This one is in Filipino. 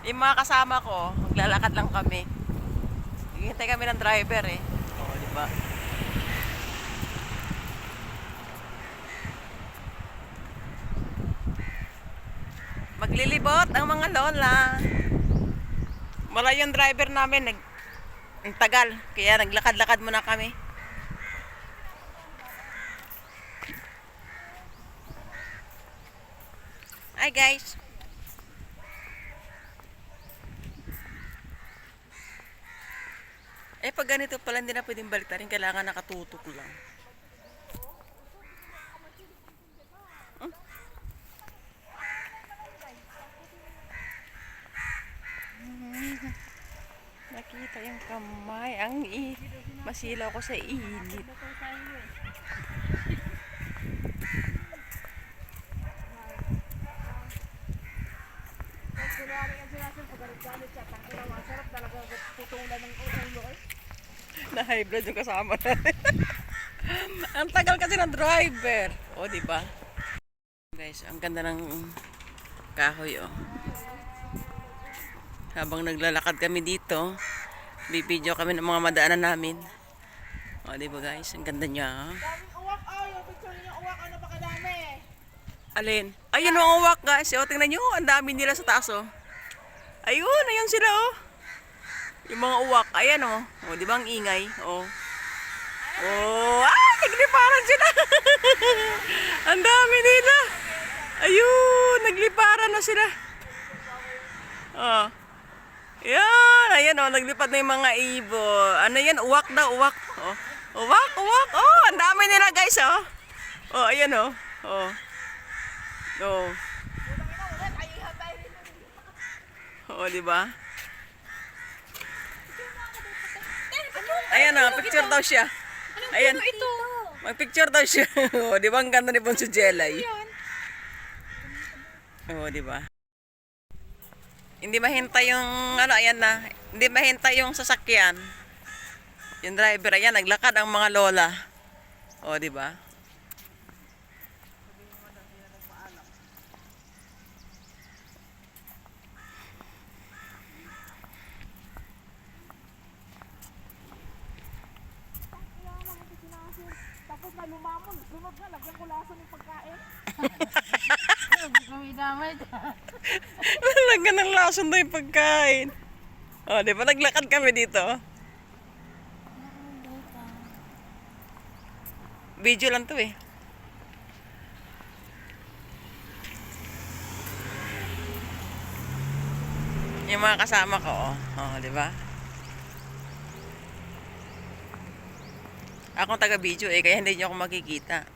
Yung mga kasama ko, maglalakad lang kami. Hihintay kami ng driver eh. Oo, di ba? Maglilibot ang mga lola. Wala yung driver namin, nag ang tagal. Kaya naglakad-lakad muna kami. Hi guys. Eh pag ganito pala hindi na pwedeng baliktarin, kailangan nakatutok lang. Hmm? Nakita yung kamay. Ang i masilaw ko sa init. Na high blood yung kasama natin. ang tagal kasi ng driver. O, di ba? Guys, ang ganda ng kahoy, oh. Habang naglalakad kami dito, bibidyo kami ng mga madaanan namin. O, di ba guys? Ang ganda niya, oh. Uwak, oh, yung picture niyo uwak, ano pa kadami? Alin? Ayun ang uwak guys. O, tingnan nyo. Ang dami nila sa taas oh. Ayun, ayun sila oh. Yung mga uwak. Ayan oh. O, di ba ang ingay? Oh. Oh, ah, nagliparan sila. ang dami nila. Ayun, nagliparan na sila. Oh. Yan, ayan oh, naglipad na yung mga ibo. Ano yan? Uwak daw, uwak. Oh. Uwak, uwak. Oh, ang dami nila guys oh. Oh, ayan oh. Oh. Oo. Oo, di ba? Ayan na, picture daw siya. Ayan. Ito! Mag-picture daw siya. Oo, di ba ang ganda ni Bonso Jelay? Oo, di ba? Hindi mahintay yung, ano, ayan na. Hindi mahintay yung sasakyan. Yung driver, ayan, naglakad ang mga lola. Oo, di ba? Tapos na lumamon, sunod na, lagyan ko laso ng pagkain. Kami damay. Talaga ng lason na yung pagkain. O, di ba naglakad kami dito? Video lang to eh. Yung mga kasama ko, oh. Oh, di ba? Akong taga-video eh, kaya hindi niyo ako makikita.